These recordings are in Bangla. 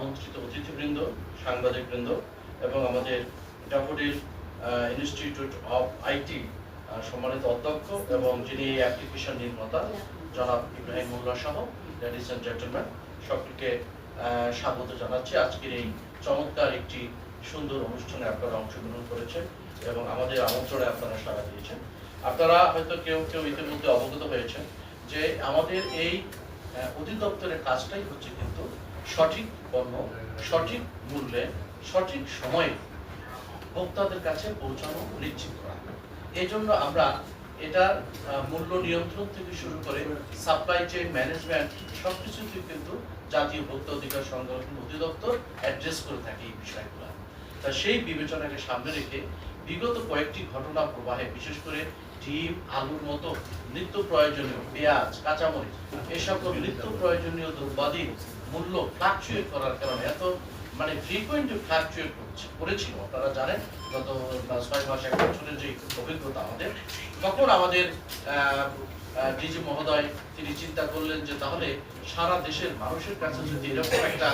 আমন্ত্রিত অতিথিবৃন্দ সাংবাদিকবৃন্দ এবং আমাদের ড্যাফোডিল ইনস্টিটিউট অফ আইটি সম্মানিত অধ্যক্ষ এবং যিনি এই অ্যাপ্লিকেশন নির্মাতা জনাব ইব্রাহিম মোল্লা সহ লেডিস অ্যান্ড জেন্টলম্যান আহ, স্বাগত জানাচ্ছি। আজকের এই চমৎকার একটি সুন্দর অনুষ্ঠানে আপনারা অংশগ্রহণ করেছেন এবং আমাদের আমন্ত্রণে আপনারা সাড়া দিয়েছেন। আপনারা হয়তো কেউ কেউ ইতিমধ্যে অবগত হয়েছেন যে আমাদের এই অধিদপ্তরের কাজটাই হচ্ছে কিন্তু সঠিক পণ্য, সঠিক মূল্যে, সঠিক সময়ে ভোক্তাদের কাছে পৌঁছানো নিশ্চিত করা। এই জন্য আমরা এটার মূল্য নিয়ন্ত্রণ থেকে শুরু করে সাপ্লাই চেইন ম্যানেজমেন্ট সব সবকিছুতে কিন্তু জাতীয় ভোক্তা অধিকার সংরক্ষণ অধিদপ্তর অ্যাড্রেস করে থাকে এই বিষয়গুলো। তা সেই বিবেচনাকে সামনে রেখে বিগত কয়েকটি ঘটনা প্রবাহে, বিশেষ করে ডিম, আলুর মতো নিত্য প্রয়োজনীয় পেঁয়াজ, কাঁচামরিচ সকল নিত্য প্রয়োজনীয় দ্রব্যাদির মূল্য ফ্লাকচুয়েট করার কারণে এত মানে ফ্রিকুয়েন্ট ফ্লাকচুয়েট করছে, করেছিল। আপনারা জানেন, গত ছয় মাস, এক বছরের যে অভিজ্ঞতা আমাদের, তখন আমাদের ডিজি মহোদয় তিনি চিন্তা করলেন যে তাহলে সারা দেশের মানুষের কাছে যদি এরকম একটা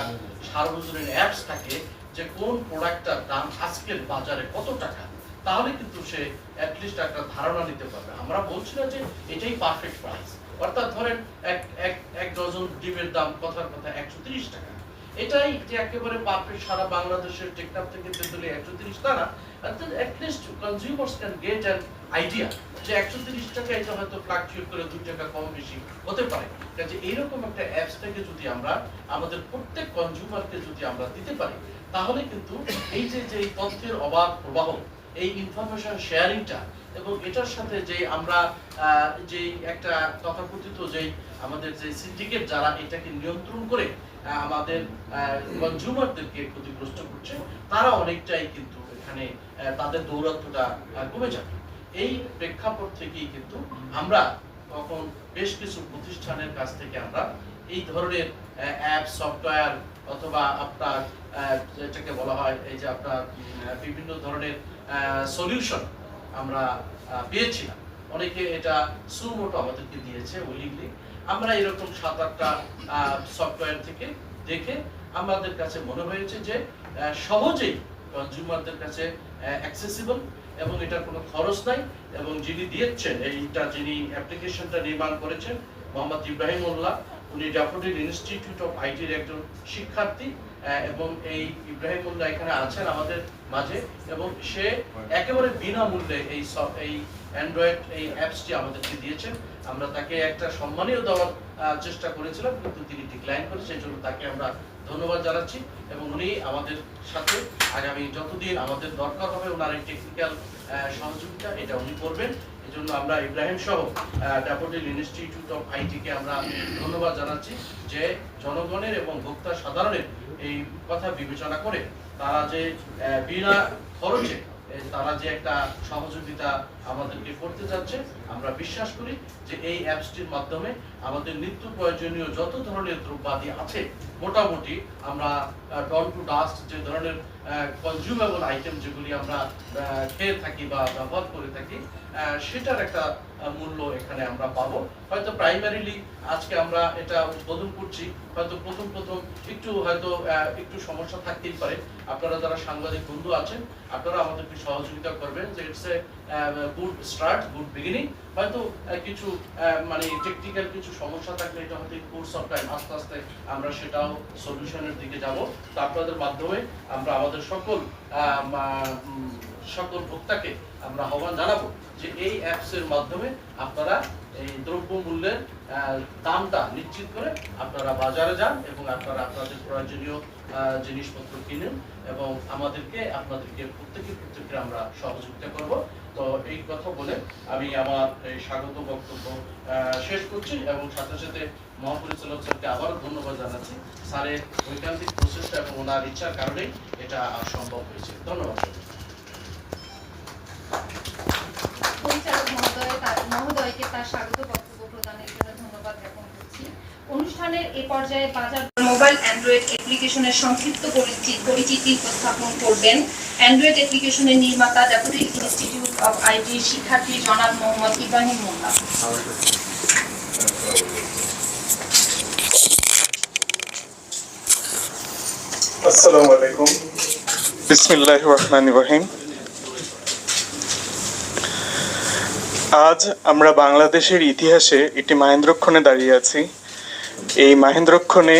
সার্বজনীন অ্যাপস থাকে যে কোন প্রোডাক্টটার দাম আজকের বাজারে কত টাকা? তাহলে কিন্তু সে অ্যাটলিস্ট একটা ধারণা নিতে পারবে। আমরা বলছি না যে এটাই পারফেক্ট প্রাইস অর্থাৎ ধরেন এক এক এক ডজন ডিমের দাম কথার কথা একশো টাকা। এটাই যে একেবারে পারফেক্ট সারা বাংলাদেশের টেকনাফ থেকে তেতুলি একশো তিরিশ at least consumers can get an idea যে একশো তিরিশ টাকা এটা হয়তো ফ্লাকচুয়েট করে দুই টাকা কম বেশি হতে পারে। কাজে এইরকম একটা অ্যাপস থেকে যদি আমরা, আমাদের প্রত্যেক কনজিউমারকে যদি আমরা দিতে পারি, তাহলে কিন্তু এই যে যে তথ্যের অবাধ প্রবাহ এই ইনফরমেশন শেয়ারিংটা এবং এটার সাথে যে আমরা যে একটা তথাকথিত যে আমাদের যে সিন্ডিকেট যারা এটাকে নিয়ন্ত্রণ করে আমাদের কনজিউমারদেরকে ক্ষতিগ্রস্ত করছে, তারা অনেকটাই কিন্তু এখানে তাদের দৌরাত্মটা কমে যাবে। এই প্রেক্ষাপট থেকেই কিন্তু আমরা তখন বেশ কিছু প্রতিষ্ঠানের কাছ থেকে আমরা এই ধরনের অ্যাপ সফটওয়্যার অথবা আপনার যেটাকে বলা হয় এই যে আপনার বিভিন্ন ধরনের সলিউশন আমরা পেয়েছিলাম। অনেকে এটা আমাদেরকে দিয়েছে উইলিংলি আমরা এরকম সাত আটটা সফটওয়্যার থেকে দেখে আমাদের কাছে মনে হয়েছে যে সহজেই কনজিউমারদের কাছে অ্যাক্সেসিবল এবং এটার কোনো খরচ নাই এবং যিনি দিয়েছেন, এইটা যিনি অ্যাপ্লিকেশনটা নির্মাণ করেছেন, মোহাম্মদ ইব্রাহিম উল্লাহ উনি ড্যাফোডিল ইনস্টিটিউট অফ আইটির একজন শিক্ষার্থী। এবং এই ইব্রাহিম উল্লাহ এখানে আছেন আমাদের মাঝে এবং সে একেবারে বিনামূল্যে এই এই অ্যান্ড্রয়েড এই অ্যাপসটি আমাদেরকে দিয়েছেন। আমরা তাকে একটা সম্মানীয় দেওয়ার চেষ্টা করেছিলাম কিন্তু তিনি ডিক্লাইন করে সেই জন্য তাকে আমরা ধন্যবাদ জানাচ্ছি। এবং উনি আমাদের সাথে আগামী যতদিন আমাদের দরকার হবে ওনার এই টেকনিক্যাল সহযোগিতা এটা উনি করবেন। এই জন্য আমরা ইব্রাহিম সহ ড্যাপোটিল ইনস্টিটিউট অফ আইটিকে আমরা ধন্যবাদ জানাচ্ছি যে জনগণের এবং ভোক্তা সাধারণের এই কথা বিবেচনা করে তারা যে বিনা খরচে তারা যে একটা সহযোগিতা আমাদেরকে করতে যাচ্ছে। আমরা বিশ্বাস করি যে এই অ্যাপসটির মাধ্যমে আমাদের নিত্য প্রয়োজনীয় যত ধরনের দ্রব্যাদি আছে, মোটামুটি আমরা ডন টু ডাস্ট যে ধরনের কনজিউমেবল আইটেম যেগুলি আমরা খেয়ে থাকি বা ব্যবহার করে থাকি সেটার একটা মূল্য এখানে আমরা পাবো। হয়তো প্রাইমারিলি আজকে আমরা এটা উদ্বোধন করছি, হয়তো প্রথম প্রথম একটু হয়তো একটু সমস্যা থাকতেই পারে। আপনারা যারা সাংবাদিক বন্ধু আছেন, আপনারা আমাদেরকে সহযোগিতা করবেন যে it's a good start, good beginning. হয়তো কিছু মানে টেকনিক্যাল কিছু সমস্যা থাকলে এটা হয়তো কোর্স অফ টাইম আস্তে আস্তে আমরা সেটাও সলিউশনের দিকে যাব। তো আপনাদের মাধ্যমে আমরা আমাদের সকল সকল ভোক্তাকে আমরা আহ্বান জানাব যে এই অ্যাপসের মাধ্যমে আপনারা এই দ্রব্য মূল্যের দামটা নিশ্চিত করে আপনারা বাজারে যান এবং আপনারা আপনাদের প্রয়োজনীয় জিনিসপত্র কিনেন এবং আমাদেরকে, আপনাদেরকে প্রত্যেকে প্রত্যেককে আমরা সহযোগিতা করব। তো এই কথা বলে আমি আমার এই স্বাগত বক্তব্য শেষ করছি এবং সাথে সাথে মহাপরিচালক স্যারকে আবারও ধন্যবাদ জানাচ্ছি। স্যারের ঐকান্তিক প্রচেষ্টা এবং ওনার ইচ্ছার কারণেই এটা সম্ভব হয়েছে। ধন্যবাদ। সংক্ষিপ্ত পরিচি- পরিচিতি উপস্থাপন করবেন। অ্যান্ড্রয়েড অ্যাপ্লিকেশনের নির্মাতা, ডেপুটি ইনস্টিটিউট আইটি শিক্ষার্থী জনাব মোহাম্মদ ইব্রাহিম মোল্লা। আসসালামু আলাইকুম। বিসমিল্লাহ রহমান রহিম। আজ আমরা বাংলাদেশের ইতিহাসে একটি মাহেন্দ্রক্ষণে দাঁড়িয়ে আছি। এই মাহেন্দ্রক্ষণে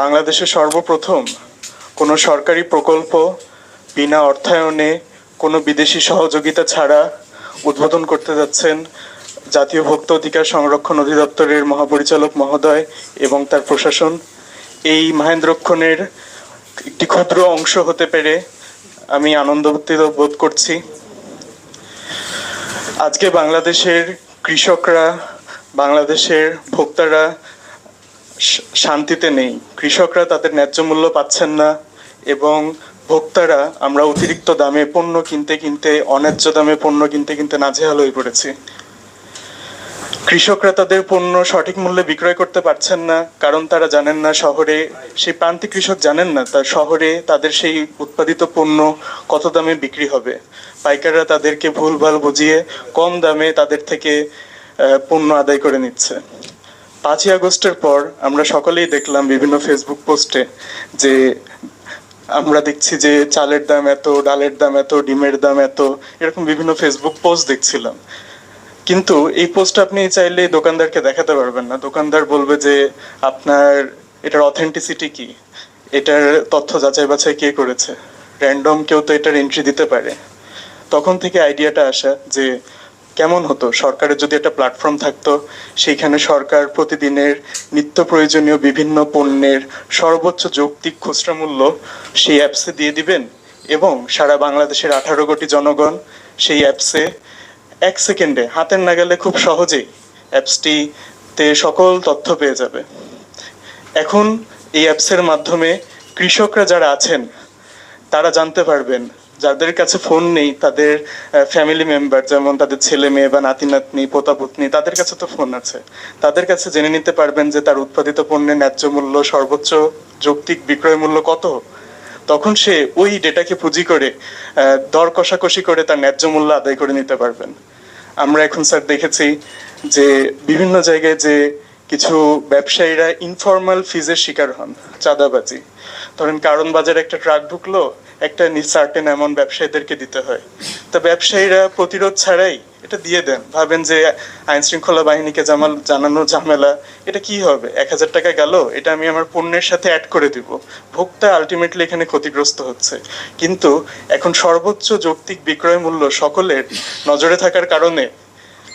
বাংলাদেশে সর্বপ্রথম কোনো সরকারি প্রকল্প বিনা অর্থায়নে কোনো বিদেশি সহযোগিতা ছাড়া উদ্বোধন করতে যাচ্ছেন জাতীয় ভোক্তা অধিকার সংরক্ষণ অধিদপ্তরের মহাপরিচালক মহোদয় এবং তার প্রশাসন। এই মাহেন্দ্রক্ষণের একটি ক্ষুদ্র অংশ হতে পেরে আমি আনন্দিত বোধ করছি। আজকে বাংলাদেশের কৃষকরা, বাংলাদেশের ভোক্তারা শান্তিতে নেই। কৃষকরা তাদের ন্যায্য মূল্য পাচ্ছেন না এবং ভোক্তারা, আমরা অতিরিক্ত দামে পণ্য কিনতে কিনতে, অন্যায্য দামে পণ্য কিনতে কিনতে নাজেহাল হয়ে পড়েছি। কৃষকরা তাদের পণ্য সঠিক মূল্যে বিক্রয় করতে পারছেন না, কারণ তারা জানেন না শহরে, সেই প্রান্তিক কৃষক জানেন না তার শহরে তাদের সেই উৎপাদিত পণ্য কত দামে বিক্রি হবে। পাইকাররা তাদেরকে ভুলভাল বুঝিয়ে কম দামে তাদের থেকে পণ্য আদায় করে নিচ্ছে। পাঁচই আগস্টের পর আমরা সকলেই দেখলাম বিভিন্ন ফেসবুক পোস্টে যে আমরা দেখছি যে চালের দাম এত, ডালের দাম এত, ডিমের দাম এত, এরকম বিভিন্ন ফেসবুক পোস্ট দেখছিলাম। কিন্তু এই পোস্ট আপনি চাইলে দোকানদারকে দেখাতে পারবেন না। দোকানদার বলবে যে আপনার এটার অথেন্টিসিটি কি? এটার তথ্য যাচাই বাছাই কে করেছে? র্যান্ডম কেউ তো এটার এন্ট্রি দিতে পারে। তখন থেকে আইডিয়াটা আসা যে কেমন হতো? সরকারের যদি একটা প্ল্যাটফর্ম থাকতো, সেইখানে সরকার প্রতিদিনের নিত্য প্রয়োজনীয় বিভিন্ন পণ্যের সর্বোচ্চ যৌক্তিক খুচরা মূল্য সেই অ্যাপসে দিয়ে দিবেন এবং সারা বাংলাদেশের আঠারো কোটি জনগণ সেই অ্যাপসে এক সেকেন্ডে, হাতের নাগালে খুব সহজেই অ্যাপসটিতে সকল তথ্য পেয়ে যাবে। এখন এই অ্যাপসের মাধ্যমে কৃষকরা যারা আছেন, তারা জানতে পারবেন যাদের কাছে ফোন নেই, তাদের ফ্যামিলি মেম্বার যেমন তাদের ছেলে মেয়ে বা নাতি নাতনি, পোতা পুতনি, তাদের কাছে তো ফোন আছে। তাদের কাছে জেনে নিতে পারবেন যে তার উৎপাদিত পণ্যের ন্যায্য মূল্য, সর্বোচ্চ যৌক্তিক বিক্রয় মূল্য কত। তখন সে ওই ডেটাকে পুঁজি করে দর কষাকষি করে তার ন্যায্য মূল্য আদায় করে নিতে পারবেন। আমরা এখন স্যার দেখেছি যে বিভিন্ন জায়গায় যে কিছু ব্যবসায়ীরা ইনফর্মাল ফিজের শিকার হন, চাঁদাবাজি। ধরেন কারণ বাজারে একটা ট্রাক ঢুকলো একটা সার্টেন এমন ব্যবসায়ীদেরকে দিতে হয়। তো ব্যবসায়ীরা প্রতিরোধ ছাড়াই এটা দিয়ে দেন। ভাবেন যে আইন শৃঙ্খলা বাহিনীকে জামাল, জানানো ঝামেলা, এটা কি হবে? এক হাজার টাকা গেল, এটা আমি আমার পণ্যের সাথে অ্যাড করে দিব। ভোক্তা আলটিমেটলি এখানে ক্ষতিগ্রস্ত হচ্ছে। কিন্তু এখন সর্বোচ্চ যৌক্তিক বিক্রয় মূল্য সকলের নজরে থাকার কারণে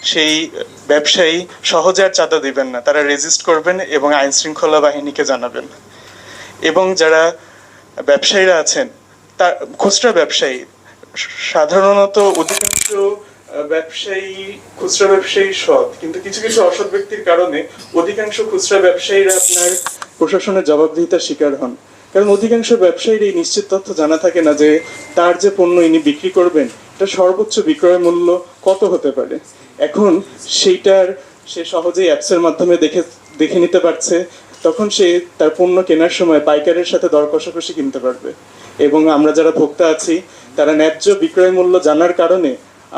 সেই ব্যবসায়ী সহজে আর চাঁদা দিবেন না। তারা রেজিস্ট করবেন এবং আইন শৃঙ্খলা বাহিনীকে জানাবেন। এবং যারা ব্যবসায়ীরা আছেন তার খুচরা ব্যবসায়ী, সাধারণত অধিকাংশ ব্যবসায়ী খুচরা ব্যবসায়ী সৎ, কিন্তু কিছু কিছু অসৎ ব্যক্তির কারণে অধিকাংশ খুচরা ব্যবসায়ীরা আপনার প্রশাসনের জবাবদিহিতার শিকার হন। কারণ অধিকাংশ ব্যবসায়ীর এই নিশ্চিত তথ্য জানা থাকে না যে তার যে পণ্য ইনি বিক্রি করবেন, এটা সর্বোচ্চ বিক্রয় মূল্য কত হতে পারে। এখন সেইটার সে সহজেই অ্যাপসের মাধ্যমে দেখে দেখে নিতে পারছে, তখন সে তার পণ্য কেনার সময় পাইকারের সাথে দর কষাকষি কিনতে পারবে। এবং আমরা যারা ভোক্তা আছি, তারা ন্যায্য বিক্রয় মূল্য জানার কারণে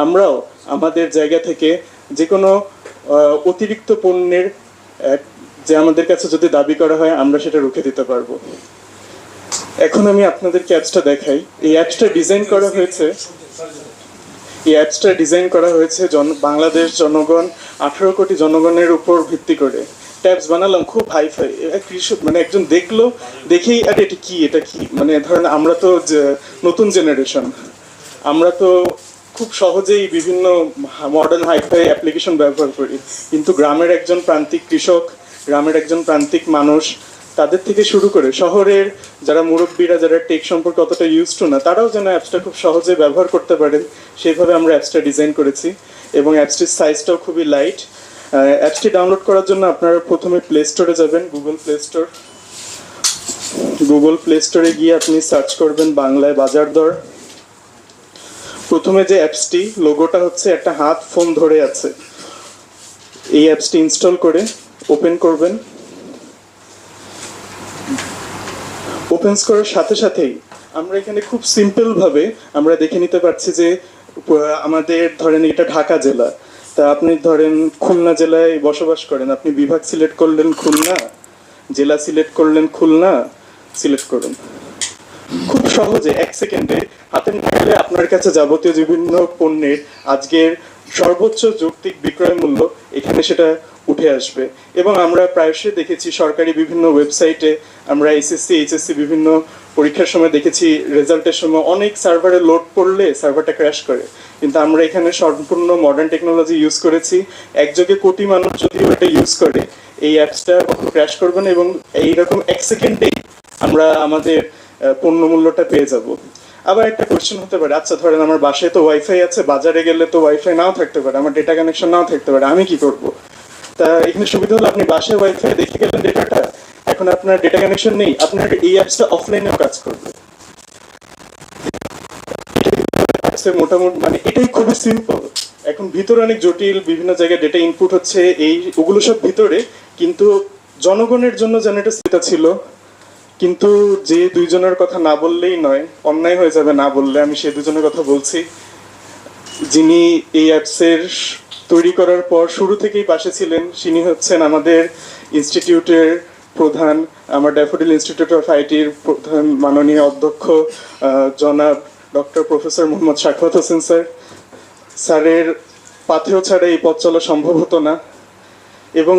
আমরাও আমাদের জায়গা থেকে যে কোনো অতিরিক্ত পণ্যের যে আমাদের কাছে যদি দাবি করা হয়, আমরা সেটা রুখে দিতে পারব। এখন আমি আপনাদেরকে অ্যাপসটা দেখাই। এই অ্যাপসটা ডিজাইন করা হয়েছে। এই অ্যাপসটা ডিজাইন করা হয়েছে জন, বাংলাদেশ জনগণ, আঠারো কোটি জনগণের উপর ভিত্তি করে। ট্যাবস বানালাম, খুব হাই ফাই মানে একজন দেখল, দেখেই, আরে, এটা কি এটা কি? মানে ধরেন আমরা তো নতুন জেনারেশন আমরা তো খুব সহজেই বিভিন্ন মডার্ন হাইফাই অ্যাপ্লিকেশন ব্যবহার করি। কিন্তু গ্রামের একজন প্রান্তিক কৃষক, গ্রামের একজন প্রান্তিক মানুষ, তাদের থেকে শুরু করে শহরের যারা মুরব্বীরা, যারা টেক সম্পর্কে অতটা ইউজ টু না, তারাও যেন অ্যাপসটা খুব সহজে ব্যবহার করতে পারেন সেইভাবে আমরা অ্যাপসটা ডিজাইন করেছি এবং অ্যাপসটির সাইজটাও খুবই লাইট অ্যাপসটি ডাউনলোড করার জন্য আপনারা প্রথমে প্লে স্টোরে যাবেন Google play store Google play স্টোরে গিয়ে আপনি সার্চ করবেন বাংলায় বাজার দর। প্রথমে যে অ্যাপসটি, লোগোটা হচ্ছে একটা হাত ফোন ধরে আছে। এই অ্যাপসটি ইনস্টল করে ওপেন করবেন। ওপেন করার সাথে সাথেই আমরা এখানে খুব সিম্পল ভাবে আমরা দেখে নিতে পারছি যে আমাদের ধরেন এটা ঢাকা জেলা। তা আপনি ধরেন খুলনা জেলায় বসবাস করেন, আপনি বিভাগ সিলেক্ট করলেন খুলনা, জেলা সিলেক্ট করলেন খুলনা, সিলেক্ট করুন। খুব সহজে, এক সেকেন্ডে হাতের আপনার কাছে যাবতীয় বিভিন্ন পণ্যের আজকের সর্বোচ্চ যৌক্তিক বিক্রয় মূল্য এখানে সেটা উঠে আসবে। এবং আমরা প্রায়শই দেখেছি সরকারি বিভিন্ন ওয়েবসাইটে আমরা এসএসসি এইচএসসি বিভিন্ন পরীক্ষার সময় দেখেছি রেজাল্টের সময় অনেক সার্ভারে লোড করলে সার্ভারটা ক্র্যাশ করে। কিন্তু আমরা এখানে সম্পূর্ণ মডার্ন টেকনোলজি ইউজ করেছি। একযোগে কোটি মানুষ যদি এটা ইউজ করে, এই অ্যাপসটা ক্র্যাশ করবে না এবং এইরকম এক সেকেন্ডেই আমরা আমাদের পণ্য মূল্যটা পেয়ে যাব। আবার একটা কোয়েশ্চেন হতে পারে আচ্ছা ধরেন আমার বাসায় তো ওয়াইফাই আছে, বাজারে গেলে তো ওয়াইফাই নাও থাকতে পারে, আমার ডেটা কানেকশন নাও থাকতে পারে, আমি কি করব? তা এখানে সুবিধা হলো আপনি বাসায় ওয়াইফাই দেখে গেলেন ডেটাটা এখন আপনার ডেটা কানেকশন নেই, আপনার এই অ্যাপসটা অফলাইনেও কাজ করবে। মোটামুটি মানে এটাই খুবই সিম্পল এখন ভিতরে অনেক জটিল, বিভিন্ন জায়গায় ডেটা ইনপুট হচ্ছে, এই, ওগুলো সব ভিতরে, কিন্তু জনগণের জন্য যেন এটা ছিল কিন্তু যে দুইজনের কথা না বললেই নয়, অন্যায় হয়ে যাবে না বললে, আমি সে দুজনের কথা বলছি। যিনি এই অ্যাপসের তৈরি করার পর শুরু থেকেই পাশে ছিলেন তিনি হচ্ছেন আমাদের ইনস্টিটিউটের প্রধান, আমার ড্যাফোডিল ইনস্টিটিউট অফ আইটির প্রধান মাননীয় অধ্যক্ষ জনাব doctor professor Mohammad Shakawat Hossain sir. স্যারের পাথেও ছাড়া এই পথ চলা সম্ভব হতো না। এবং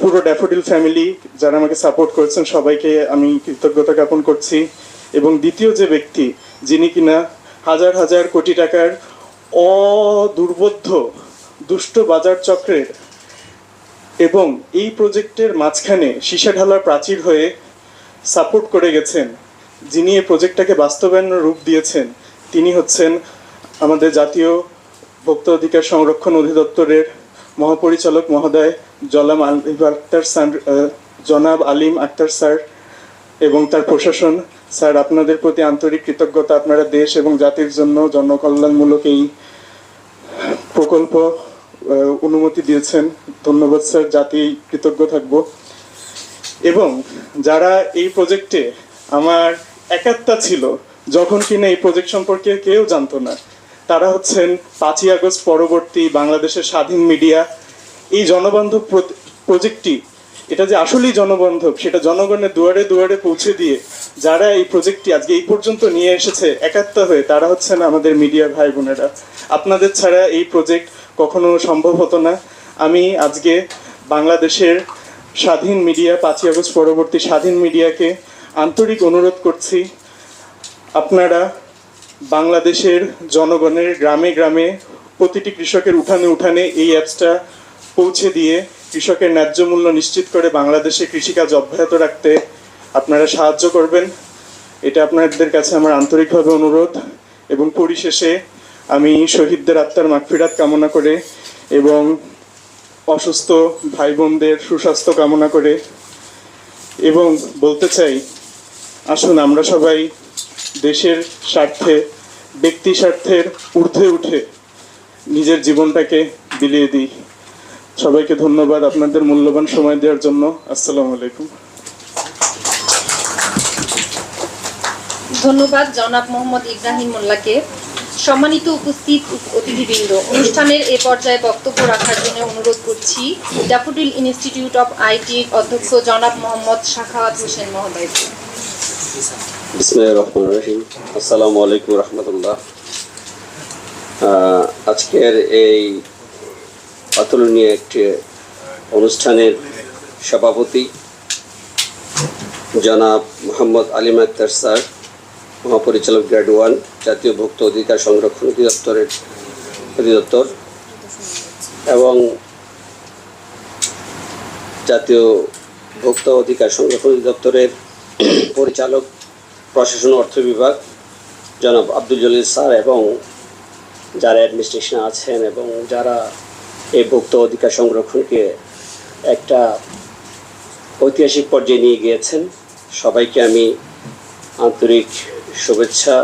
পুরো ড্যাফোডিল ফ্যামিলি যারা আমাকে সাপোর্ট করেছেন, সবাইকে আমি কৃতজ্ঞতা জ্ঞাপন করছি। এবং দ্বিতীয় যে ব্যক্তি, যিনি কিনা হাজার হাজার কোটি টাকার অদুর্বোধ্য দুষ্ট বাজার চক্রের এবং এই প্রজেক্টের মাঝখানে সীসা ঢালার প্রাচীর হয়ে সাপোর্ট করে গেছেন, যিনি এই প্রজেক্টটাকে বাস্তবায়নের রূপ দিয়েছেন, তিনি হচ্ছেন আমাদের জাতীয় ভোক্তা অধিকার সংরক্ষণ অধিদপ্তরের মহাপরিচালক মহোদয় জলাম আলিম আক্তার স্যার জনাব আলিম আক্তার স্যার এবং তার প্রশাসন। স্যার, আপনাদের প্রতি আন্তরিক কৃতজ্ঞতা। আপনারা দেশ এবং জাতির জন্য জনকল্যাণমূলক এই প্রকল্প অনুমতি দিয়েছেন। ধন্যবাদ স্যার, জাতি কৃতজ্ঞ থাকব। এবং যারা এই প্রজেক্টে আমার একাত্তা ছিল, যখন কিনা এই প্রজেক্ট সম্পর্কে কেউ জানতো না তারা হচ্ছেন পাঁচই আগস্ট পরবর্তী বাংলাদেশের স্বাধীন মিডিয়া। এই জনবান্ধব প্রজেক্টটি, এটা যে আসলেই জনবান্ধব, সেটা জনগণের দুয়ারে দুয়ারে পৌঁছে দিয়ে যারা এই প্রজেক্টটি আজকে এই পর্যন্ত নিয়ে এসেছে একাত্তা হয়ে, তারা হচ্ছেন আমাদের মিডিয়া ভাই বোনেরা। আপনাদের ছাড়া এই প্রজেক্ট কখনো সম্ভব হতো না। আমি আজকে বাংলাদেশের স্বাধীন মিডিয়া, পাঁচই আগস্ট পরবর্তী স্বাধীন মিডিয়াকে আন্তরিক অনুরোধ করছি। আপনারা বাংলাদেশের জনগণের গ্রামে গ্রামে প্রতিটি কৃষকের উঠানে উঠানে এই অ্যাপসটা পৌঁছে দিয়ে কৃষকের ন্যায্য মূল্য নিশ্চিত করে বাংলাদেশে কৃষিকাজ অব্যাহত রাখতে আপনারা সাহায্য করবেন। এটা আপনাদের কাছে আমার আন্তরিকভাবে অনুরোধ এবং পরিশেষে আমি শহীদদের আত্মার মাগফিরাত কামনা করে এবং অসুস্থ ভাই বোনদের সুস্বাস্থ্য কামনা করে এবং বলতে চাই, আসুন আমরা সবাই দেশের স্বার্থে ব্যক্তি স্বার্থের ঊর্ধ্বে উঠে নিজের জীবনটাকে বিলিয়ে দিই। সবাইকে ধন্যবাদ আপনাদের মূল্যবান সময় দেওয়ার জন্য। আসসালামু আলাইকুম। ধন্যবাদ জনাব মোহাম্মদ ইব্রাহিম মোল্লাকে। সম্মানিত উপস্থিত অতিথিবৃন্দ, অনুষ্ঠানের এ পর্যায়ে বক্তব্য রাখার জন্য অনুরোধ করছি ড্যাফোডিল ইনস্টিটিউট অফ আইটির অধ্যক্ষ জনাব মোহাম্মদ শাখাওয়াত হোসেন মহোদয়কে। রহিম। আসসালামু আলাইকুম রহমতুল্লাহ। আজকের এই অতুলনীয় একটি অনুষ্ঠানের সভাপতি জনাব মোহাম্মদ আলিম আক্তার স্যার, মহাপরিচালক গ্রেড ওয়ান, জাতীয় ভোক্তা অধিকার সংরক্ষণ অধিদপ্তরের অধিদপ্তর এবং জাতীয় ভোক্তা অধিকার সংরক্ষণ অধিদপ্তরের পরিচালক, প্রশাসন অর্থ বিভাগ, জনাব আব্দুল জলিল স্যার এবং যারা অ্যাডমিনিস্ট্রেশনে আছেন এবং যারা এই ভোক্তা অধিকার সংরক্ষণকে একটা ঐতিহাসিক পর্যায়ে নিয়ে গিয়েছেন, সবাইকে আমি আন্তরিক শুভেচ্ছা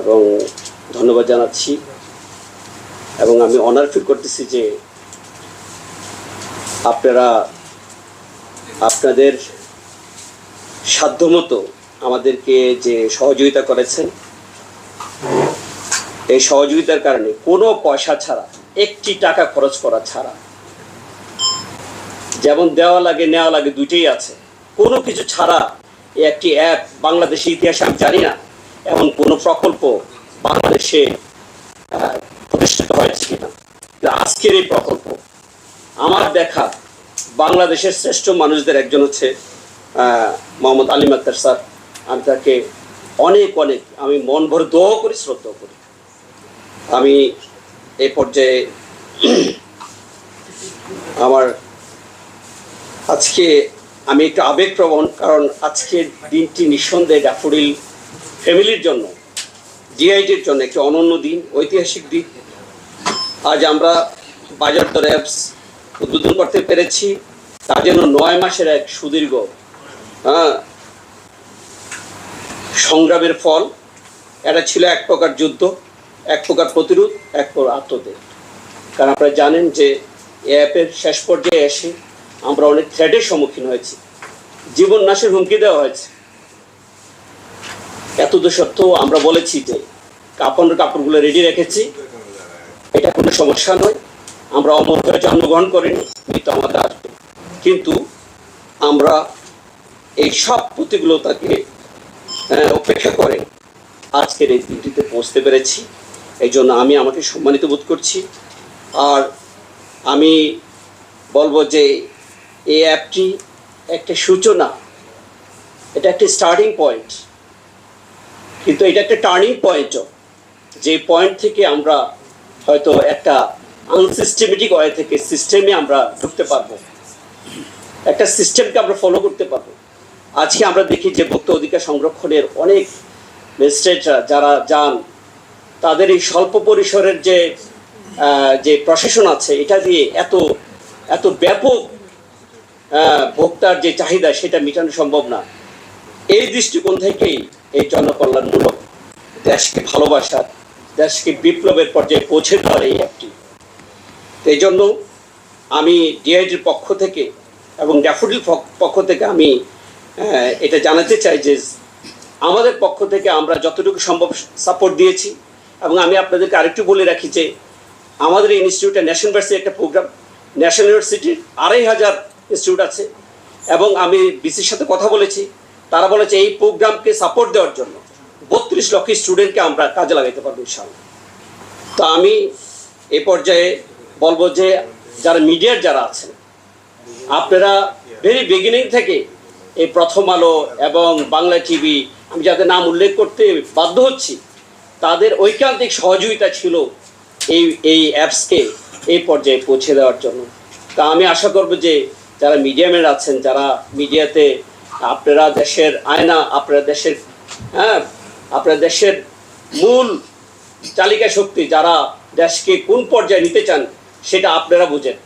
এবং ধন্যবাদ জানাচ্ছি। এবং আমি অনার ফিল করতেছি যে আপনারা আপনাদের সাধ্যমতো আমাদেরকে যে সহযোগিতা করেছেন, এই সহযোগিতার কারণে কোনো পয়সা ছাড়া, একটি টাকা খরচ করা ছাড়া, যেমন দেওয়া লাগে, নেওয়া লাগে, দুইটাই আছে। কোনো কিছু ছাড়া একটি অ্যাপ বাংলাদেশের ইতিহাসে আমি জানি না, এমন কোনো প্রকল্প বাংলাদেশে প্রতিষ্ঠিত হয়েছে কিনা। আজকের এই প্রকল্প, আমার দেখা বাংলাদেশের শ্রেষ্ঠ মানুষদের একজন হচ্ছে মোহাম্মদ আলিম আক্তার স্যার, আমি তাকে অনেক অনেক, আমি মন ভরে দোয়া করি, শ্রদ্ধা করি। আমি এই পর্যায়ে আমার আজকে আমি একটু আবেগপ্রবণ, কারণ আজকের দিনটি নিঃসন্দেহে ড্যাফোডিল ফ্যামিলির জন্য, জিআইটির জন্য একটি অনন্য দিন, ঐতিহাসিক দিন। আজ আমরা বাজার দর অ্যাপস উদ্বোধন করতে পেরেছি। তার জন্য নয় মাসের এক সুদীর্ঘ সংগ্রামের ফল, এটা ছিল এক প্রকার যুদ্ধ, এক প্রকার প্রতিরোধ, এক প্রকার আত্মদের কারণ আপনারা জানেন যে অ্যাপের শেষ পর্যায়ে এসে আমরা অনেক থ্রেডের সম্মুখীন হয়েছি। জীবন নাশের হুমকি দেওয়া হয়েছে। এত সত্ত্বেও আমরা বলেছি যে কাপড়ের কাপড়গুলো রেডি রেখেছি। এটা কোনো সমস্যা নয়। আমরা অমর হয়ে জন্মগ্রহণ করিনি, মৃত্যু আমাদের আসবে। কিন্তু আমরা এই সব প্রতিকূলতাকে আহ, উপেক্ষা করে। আজকের এই দিনটিতে পৌঁছতে পেরেছি। এই জন্য আমি আমাকে সম্মানিত বোধ করছি। আর আমি বলব যে এই অ্যাপটি একটা সূচনা এটা একটা স্টার্টিং পয়েন্ট কিন্তু এটা একটা টার্নিং পয়েন্টও যে পয়েন্ট থেকে আমরা হয়তো একটা আনসিস্টেমেটিক ওয়ে থেকে সিস্টেমে আমরা ঢুকতে পারব। একটা সিস্টেমকে আমরা ফলো করতে পারব। আজকে আমরা দেখি যে ভোক্তা অধিকার সংরক্ষণের অনেক ম্যাজিস্ট্রেটরা যারা যান, তাদের এই স্বল্প পরিসরের যে যে প্রশাসন আছে, এটা দিয়ে এত এত ব্যাপক ভোক্তার যে চাহিদা, সেটা মেটানো সম্ভব না। এই দৃষ্টিকোণ থেকেই এই জনকল্যাণমূলক দেশকে ভালোবাসার দেশকে বিপ্লবের পর্যায়ে পৌঁছে দেওয়ার এই একটি। এই জন্য আমি ডিআইডির পক্ষ থেকে এবং ড্যাফোডিল পক্ষ থেকে আমি এটা জানাতে চাই যে আমাদের পক্ষ থেকে আমরা যতটুকু সম্ভব সাপোর্ট দিয়েছি এবং আমি আপনাদেরকে আরেকটু বলে রাখি যে আমাদের এই ইনস্টিটিউটে ন্যাশনাল ইউনিভার্সিটি একটা প্রোগ্রাম ন্যাশনাল ইউনিভার্সিটির আড়াই হাজার ইনস্টিটিউট আছে এবং আমি বিসির সাথে কথা বলেছি। তারা বলেছে এই প্রোগ্রামকে সাপোর্ট দেওয়ার জন্য বত্রিশ লক্ষ স্টুডেন্টকে আমরা কাজে লাগাইতে পারব ইনশাআল্লাহ। তো আমি এ পর্যায়ে বলব যে যারা মিডিয়ার যারা আছেন, আপনারা ভেরি বিগিনিং থেকে এই প্রথম আলো এবং বাংলা টিভি আমি যাদের নাম উল্লেখ করতে বাধ্য হচ্ছি, তাদের ঐকান্তিক সহযোগিতা ছিল এই এই অ্যাপসকে এই পর্যায়ে পৌঁছে দেওয়ার জন্য। তা আমি আশা করব যে যারা মিডিয়ামের আছেন, যারা মিডিয়াতে আপনারা দেশের আয়না, আপনারা দেশের হ্যাঁ আপনারা দেশের মূল চালিকা শক্তি, যারা দেশকে কোন পর্যায়ে নিতে চান, সেটা আপনারা বুঝেন।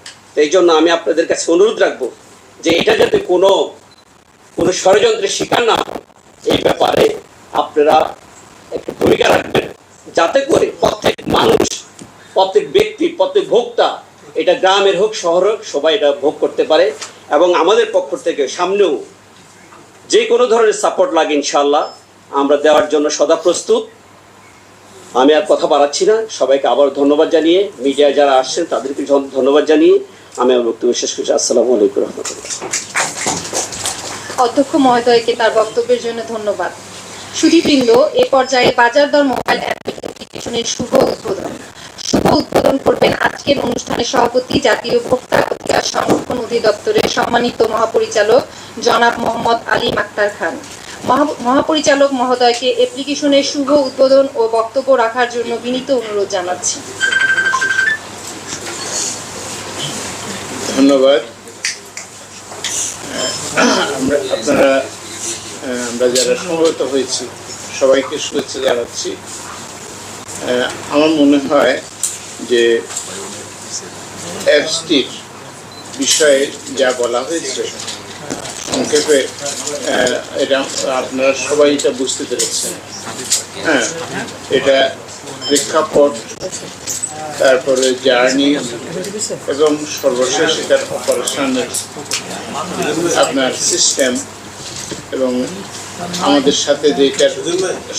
এই জন্য আমি আপনাদের কাছে অনুরোধ রাখব যে এটা যাতে কোনো কোনো ষড়যন্ত্রের শিকার না এই ব্যাপারে আপনারা একটা ভূমিকা রাখবেন। যাতে করে প্রত্যেক মানুষ, প্রত্যেক ব্যক্তি, প্রত্যেক ভোক্তা এটা গ্রামের হোক, শহর হোক, সবাই এটা ভোগ করতে পারে এবং আমাদের পক্ষ থেকে সামনেও যে কোনো ধরনের সাপোর্ট লাগে ইনশাল্লাহ আমরা দেওয়ার জন্য সদা প্রস্তুত। আমি আর কথা বাড়াচ্ছি না। সবাইকে আবার ধন্যবাদ জানিয়ে মিডিয়া যারা আসছেন তাদেরকে ধন্যবাদ জানিয়ে আমি আমার বক্তব্য শেষ করছি। আসসালামু আলাইকুম রহমতুল্লাহ। অধ্যক্ষ মহোদয়কে তার বক্তব্যের জন্য ধন্যবাদ। সুধীবৃন্দ এ পর্যায়ে বাজার দর মোবাইল অ্যাপ্লিকেশনের শুভ উদ্বোধন। শুভ উদ্বোধন করবেন আজকের অনুষ্ঠানের সভাপতি, জাতীয় ভোক্তা অধিকার সংরক্ষণ অধিদপ্তরের সম্মানিত মহাপরিচালক জনাব মোহাম্মদ আলী আক্তার খান। মহা- মহাপরিচালক মহোদয়কে অ্যাপ্লিকেশনের শুভ উদ্বোধন ও বক্তব্য রাখার জন্য বিনীত অনুরোধ জানাচ্ছি। ধন্যবাদ। আপনারা আমরা যারা সমবেত হয়েছি, সবাইকে শুভেচ্ছা জানাচ্ছি। আমার মনে হয় যে অ্যাপসটির বিষয়ে যা বলা হয়েছে, সংক্ষেপে এটা আপনারা সবাই এটা বুঝতে পেরেছেন। হ্যাঁ এটা প্রেক্ষাপট তারপরে জার্নি এবং সর্বশেষ এটার অপারেশনের আপনার সিস্টেম এবং আমাদের সাথে যে এটার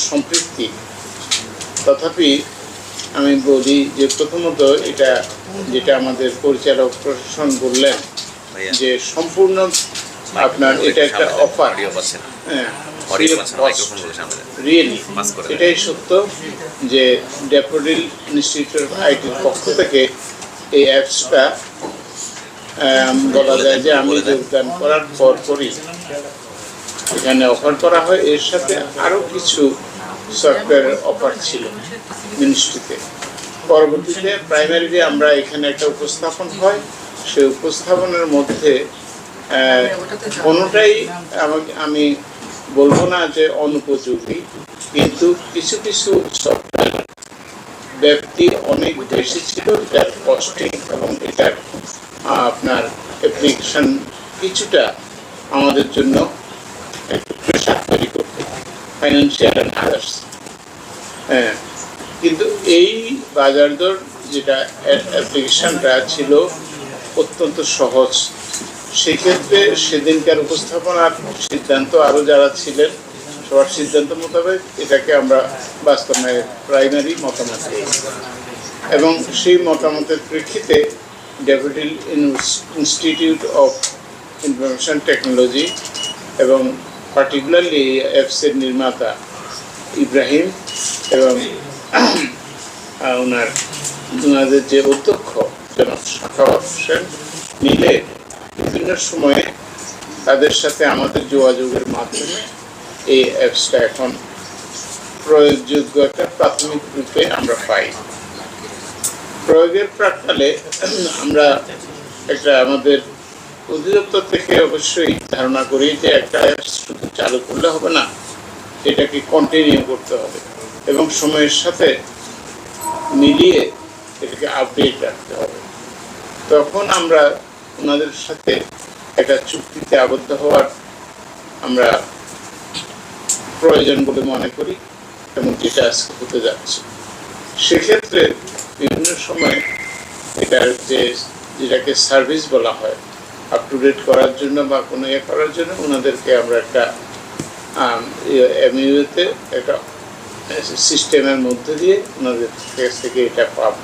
সম্পৃক্তি। তথাপি আমি বলি যে প্রথমত এটা যেটা আমাদের পরিচালক প্রশাসন বললেন যে সম্পূর্ণ আপনার এটা একটা অফার। হ্যাঁ, রিয়েলি। এটাই সত্য যে ড্যাফোডিল ইনস্টিটিউট অফ আইটির পক্ষ থেকে এই অ্যাপসটা বলা যায় যে আমি যোগদান করার পরপরই এখানে অফার করা হয়। এর সাথে আরও কিছু সফটওয়্যারের অফার ছিল মিনিস্ট্রিতে পরবর্তীতে প্রাইমারিলি আমরা এখানে একটা উপস্থাপন হয়। সেই উপস্থাপনের মধ্যে কোনোটাই আমি বলব না যে অনুপযোগী, কিন্তু কিছু কিছু সফটওয়্যার ব্যক্তি অনেক বেশি ছিল এটার কস্টিং এবং এটার আপনার অ্যাপ্লিকেশন কিছুটা আমাদের জন্য প্রেশার তৈরি করতে ফাইন্যান্সিয়াল অ্যান্ড আদার্স হ্যাঁ কিন্তু এই বাজার দর যেটা অ্যাপ্লিকেশনটা ছিল অত্যন্ত সহজ। সেক্ষেত্রে সেদিনকার উপস্থাপনার সিদ্ধান্ত আরও যারা ছিলেন, সবার সিদ্ধান্ত মোতাবেক এটাকে আমরা বাস্তবায়নের প্রাইমারি মতামত দিই। এবং সেই মতামতের প্রেক্ষিতে Daffodil institute of information technology এবং পার্টিকুলারলি অ্যাপসের নির্মাতা ইব্রাহিম এবং ওনার ওনাদের যে অধ্যক্ষ, জনাব হোসেন মিলে বিভিন্ন সময়ে তাদের সাথে আমাদের যোগাযোগের মাধ্যমে এই অ্যাপসটা এখন প্রয়োগযোগ্য একটা প্রাথমিক রূপে আমরা পাই। প্রয়োগের প্রাককালে আমরা একটা আমাদের অধিদপ্তর থেকে অবশ্যই ধারণা করি যে একটা অ্যাপস শুধু চালু করলে হবে না এটাকে কন্টিনিউ করতে হবে এবং সময়ের সাথে মিলিয়ে এটাকে আপডেট রাখতে হবে। তখন আমরা ওনাদের সাথে একটা চুক্তিতে আবদ্ধ হওয়ার আমরা প্রয়োজন বলে মনে করি এবং যেটা আজকে হতে যাচ্ছে। সেক্ষেত্রে বিভিন্ন সময় এটার যে, যেটাকে সার্ভিস বলা হয় আপ টু ডেট করার জন্য বা কোনো ইয়ে করার জন্য ওনাদেরকে আমরা একটা এমইউতে একটা সিস্টেমের মধ্যে দিয়ে ওনাদের কাছ থেকে এটা পাবো।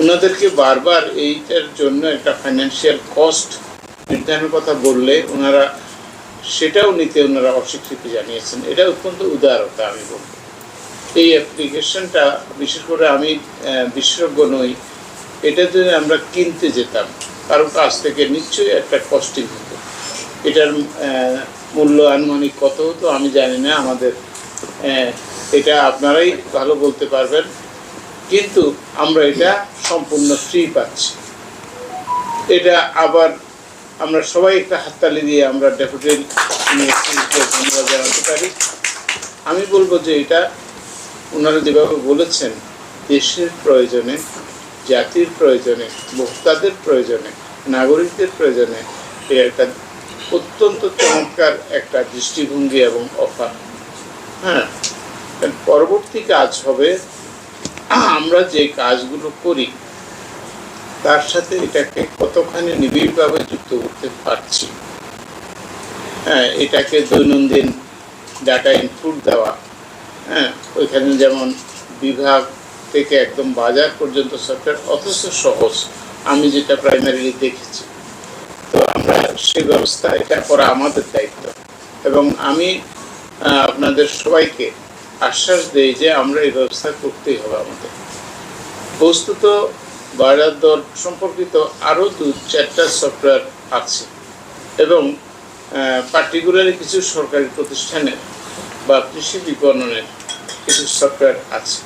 ওনাদেরকে বারবার এইটার জন্য একটা ফাইন্যান্সিয়াল কস্ট নির্ধারণের কথা বললে ওনারা সেটাও নিতে ওনারা অস্বীকৃতি জানিয়েছেন। এটা অত্যন্ত উদারতা আমি বলব। এই অ্যাপ্লিকেশনটা বিশেষ করে আমি বিশেষজ্ঞ নই। এটা যদি আমরা কিনতে যেতাম কারও কাছ থেকে নিশ্চয়ই একটা কস্টিং হতো। এটার মূল্য আনুমানিক কত হতো আমি জানি না। আমাদের এটা আপনারাই ভালো বলতে পারবেন। কিন্তু আমরা এটা সম্পূর্ণ ফ্রি পাচ্ছি। এটা আবার আমরা সবাই একটা হাততালি দিয়ে আমরা ডেপুটি ধন্যবাদ জানাতে পারি। আমি বলব যে এটা ওনারা যেভাবে বলেছেন, দেশের প্রয়োজনে, জাতির প্রয়োজনে ভোক্তাদের প্রয়োজনে, নাগরিকদের প্রয়োজনে এটা একটা অত্যন্ত চমৎকার একটা দৃষ্টিভঙ্গি এবং অফার। হ্যাঁ পরবর্তী কাজ হবে আমরা যে কাজগুলো করি, তার সাথে এটাকে কতখানি নিবিড়ভাবে যুক্ত করতে পারছি? হ্যাঁ এটাকে দৈনন্দিন ডাটা ইনপুট দেওয়া হ্যাঁ ওইখানে যেমন বিভাগ থেকে একদম বাজার পর্যন্ত সফটওয়্যার অথচ সহজ। আমি যেটা প্রাইমারিলি দেখেছি, তো আমরা সে ব্যবস্থা এটা করা আমাদের দায়িত্ব। এবং আমি আপনাদের সবাইকে আশ্বাস দেই যে আমরা এই ব্যবস্থা করতেই হবে আমাদের। বস্তুত বাজার দর সম্পর্কিত আরও দু চারটা সফটওয়্যার আছে এবং পার্টিকুলারলি কিছু সরকারি প্রতিষ্ঠানের বা কৃষি বিপণনের কিছু সফটওয়্যার আছে।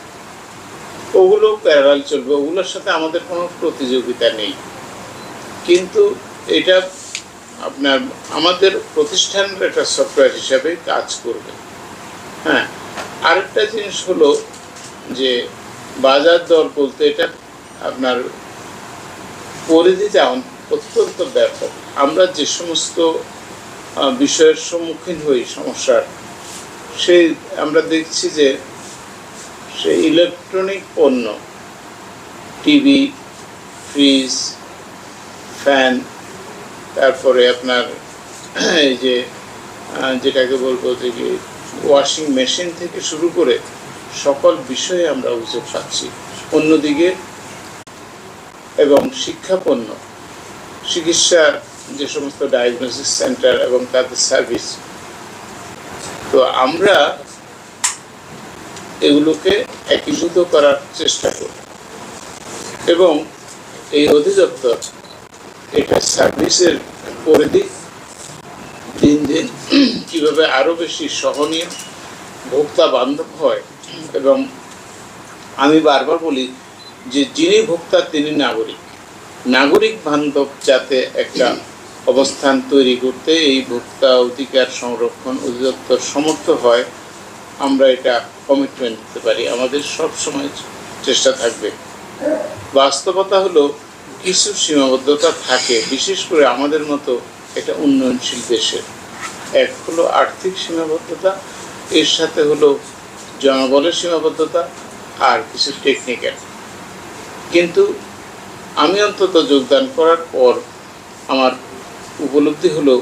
ওগুলো প্যারাল চলবে, ওগুলোর সাথে আমাদের কোনো প্রতিযোগিতা নেই। কিন্তু এটা আপনার, আমাদের প্রতিষ্ঠানের একটা সফটওয়্যার হিসাবে কাজ করবে। হ্যাঁ আরেকটা জিনিস হলো যে বাজার দর বলতে এটা আপনার পরিধিটা অন- অত্যন্ত ব্যাপক। আমরা যে সমস্ত বিষয়ের সম্মুখীন হই সমস্যার, সেই আমরা দেখছি যে সেই ইলেকট্রনিক পণ্য, টিভি, ফ্রিজ, ফ্যান, তারপরে আপনার এই যে যেটাকে বলব যে ওয়াশিং মেশিন থেকে শুরু করে সকল বিষয়ে আমরা অভিযোগ পাচ্ছি। অন্যদিকে এবং শিক্ষাপণ্য চিকিৎসার যে সমস্ত ডায়াগনোসিস সেন্টার এবং তাদের সার্ভিস তো আমরা এগুলোকে একীভূত করার চেষ্টা করি। এবং এই অধিদপ্তর এটা সার্ভিসের পরিধি দিন দিন কীভাবে আরও বেশি সহনীয় ভোক্তা বান্ধব হয় এবং আমি বারবার বলি যে যিনি ভোক্তা, তিনি নাগরিক। নাগরিক বান্ধব যাতে একটা অবস্থান তৈরি করতে এই ভোক্তা অধিকার সংরক্ষণ অধিদপ্তর সমর্থ হয়, আমরা এটা কমিটমেন্ট দিতে পারি। আমাদের সব সময় চেষ্টা থাকবে। বাস্তবতা হলো কিছু সীমাবদ্ধতা থাকে, বিশেষ করে আমাদের মতো একটা উন্নয়নশীল দেশের এক হলো আর্থিক সীমাবদ্ধতা, এর সাথে হলো জনবলের সীমাবদ্ধতা আর কিছু টেকনিক্যাল কিন্তু আমি অন্তত যোগদান করার পর আমার উপলব্ধি হলো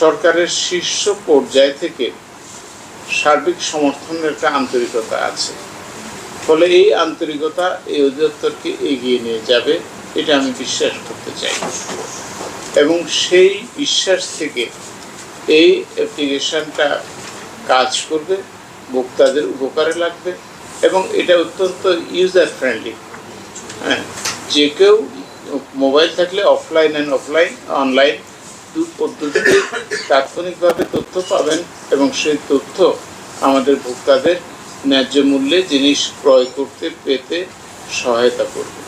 সরকারের শীর্ষ পর্যায় থেকে সার্বিক সমর্থনের একটা আন্তরিকতা আছে। ফলে এই আন্তরিকতা, এই অধিদপ্তরকে এগিয়ে নিয়ে যাবে, এটা আমি বিশ্বাস করতে চাই। এবং সেই বিশ্বাস থেকে এই অ্যাপ্লিকেশনটা কাজ করবে, ভোক্তাদের উপকারে লাগবে এবং এটা অত্যন্ত ইউজার ফ্রেন্ডলি হ্যাঁ যে কেউ মোবাইল থাকলে অফলাইন অ্যান্ড অফলাইন অনলাইন দু পদ্ধতিতে তাৎক্ষণিকভাবে তথ্য পাবেন এবং সেই তথ্য আমাদের ভোক্তাদের ন্যায্য মূল্যে জিনিস ক্রয় করতে, পেতে সহায়তা করবে।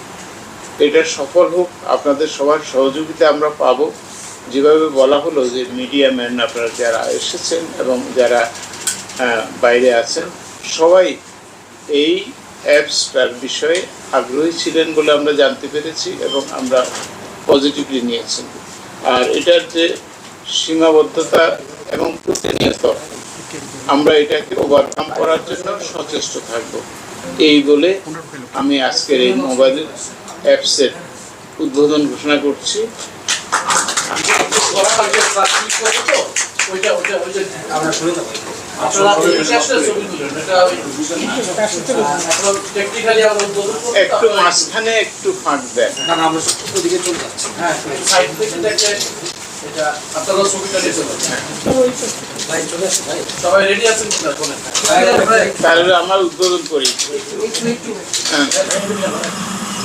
এটা সফল হোক, আপনাদের সবার সহযোগিতা আমরা পাবো। যেভাবে বলা হলো যে মিডিয়া ম্যান আপনারা যারা এসেছেন এবং যারা বাইরে আছেন, সবাই এই অ্যাপসটার বিষয়ে আগ্রহী ছিলেন বলে আমরা জানতে পেরেছি এবং আমরা পজিটিভলি নিয়েছি। আর এটার যে সীমাবদ্ধতা এবং প্রতিনিয়ত আমরা এটাকে ওভারকাম করার জন্য সচেষ্ট থাকব। এই বলে আমি আজকের এই মোবাইল অ্যাপসের উদ্বোধন ঘোষণা করছি। একটু মাঝখানে একটু ফাঁক দেন। হ্যাঁ সাইড থেকে দেখলে এটা আপনারা ছবিটা নিয়ে চলে সবাই রেডি আছেন কিনা বলেন তাহলে আমার উদ্বোধন করি। হ্যাঁ।